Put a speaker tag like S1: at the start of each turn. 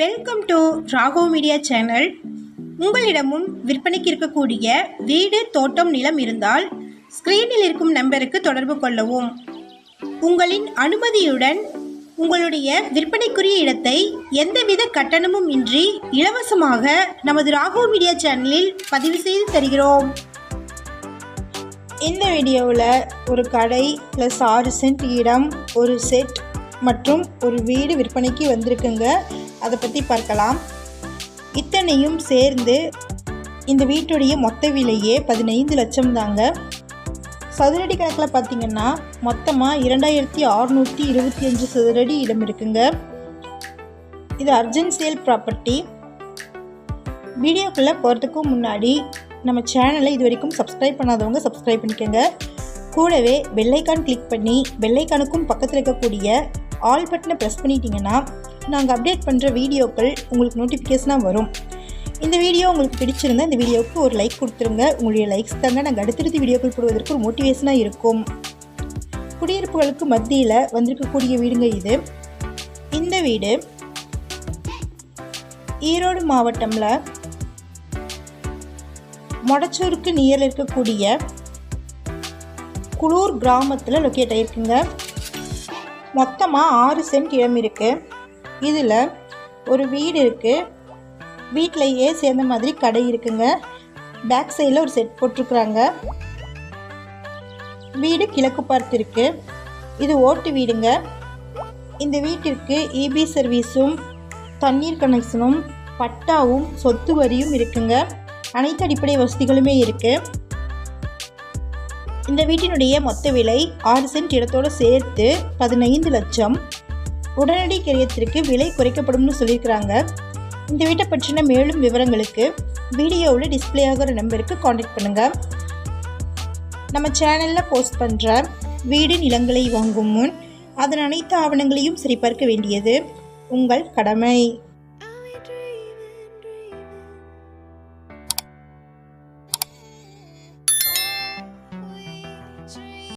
S1: Welcome to Rago media channel உங்களிடமும் விற்பனைக்கு இருக்கக்கூடிய வீடு தோட்டம் நிலம் இருந்தால் ஸ்க்ரீனில் இருக்கும் நம்பருக்கு தொடர்பு கொள்ளவும். உங்களின் அனுமதியுடன் உங்களுடைய விற்பனைக்குரிய இடத்தை எந்தவித கட்டணமும் இன்றி இலவசமாக நமது ராகோ மீடியா சேனலில் பதிவு செய்து தருகிறோம். இந்த வீடியோவில் ஒரு கடை ப்ளஸ் ஆறு சென்ட் இடம் ஒரு செட் மற்றும் ஒரு வீடு விற்பனைக்கு வந்திருக்குங்க. அதை பற்றி பார்க்கலாம். இத்தனையும் சேர்ந்து இந்த வீட்டுடைய மொத்த விலையே பதினைந்து லட்சம் தாங்க. சதுரடி கணக்கில் பார்த்தீங்கன்னா மொத்தமாக இரண்டாயிரத்தி அறுநூற்றி இருபத்தி அஞ்சு சதுரடி இடம் இருக்குங்க. இது அர்ஜென்ட் சேல் ப்ராப்பர்ட்டி. வீடியோக்குள்ளே போகிறதுக்கு முன்னாடி நம்ம சேனலை இது வரைக்கும் சப்ஸ்கிரைப் பண்ணாதவங்க சப்ஸ்கிரைப் பண்ணிக்கோங்க. கூடவே பெல்லைக்கான் கிளிக் பண்ணி பெல்லைக்கானுக்கும் பக்கத்தில் இருக்கக்கூடிய ஆல் பட்டனை ப்ரெஸ் பண்ணிட்டீங்கன்னா நாங்கள் அப்டேட் பண்ணுற வீடியோக்கள் உங்களுக்கு நோட்டிஃபிகேஷனாக வரும். இந்த வீடியோ உங்களுக்கு பிடிச்சிருந்தா இந்த வீடியோவுக்கு ஒரு லைக் கொடுத்துருங்க. உங்களுடைய லைக்ஸ் தாங்க நாங்கள் அடுத்தடுத்து வீடியோக்கள் போடுவதற்கு ஒரு மோட்டிவேஷனாக இருக்கும். குடியிருப்புகளுக்கு மத்தியில் வந்திருக்கக்கூடிய வீடுங்க இது. இந்த வீடு ஈரோடு மாவட்டமில் மொடச்சூருக்கு நியரில் இருக்கக்கூடிய குளூர் கிராமத்தில் லொக்கேட் ஆகிருக்குங்க மொத்தமாக ஆறு சென்ட் இடம் இருக்குது இதில் ஒரு வீடு இருக்குது வீட்டிலையே சேர்ந்த மாதிரி கடை இருக்குங்க. பேக் சைடில் ஒரு செட் போட்டிருக்குறாங்க. வீடு கிழக்கு பார்த்து இருக்கு. இது ஓட்டு வீடுங்க. இந்த வீட்டிற்கு இபி சர்வீஸும் தண்ணீர் கனெக்ஷனும் பட்டாவும் சொத்து வரியும் இருக்குங்க. அனைத்து அடிப்படை வசதிகளுமே இருக்குது இந்த வீட்டினுடைய மொத்த விலை ஆறு சென்ட் இடத்தோடு சேர்த்து பதினைந்து லட்சம். உடனடி கிரயத்திற்கு விலை குறைக்கப்படும்னு சொல்லியிருக்கிறாங்க. இந்த வீட்டை பற்றின மேலும் விவரங்களுக்கு வீடியோவில் டிஸ்பிளே ஆகிற நம்பருக்கு காண்டாக்ட் பண்ணுங்கள் நம்ம சேனலில் போஸ்ட் பண்ணுற வீடு நிலங்களை வாங்கும் முன் அதன் அனைத்து ஆவணங்களையும் சரிபார்க்க வேண்டியது உங்கள் கடமை.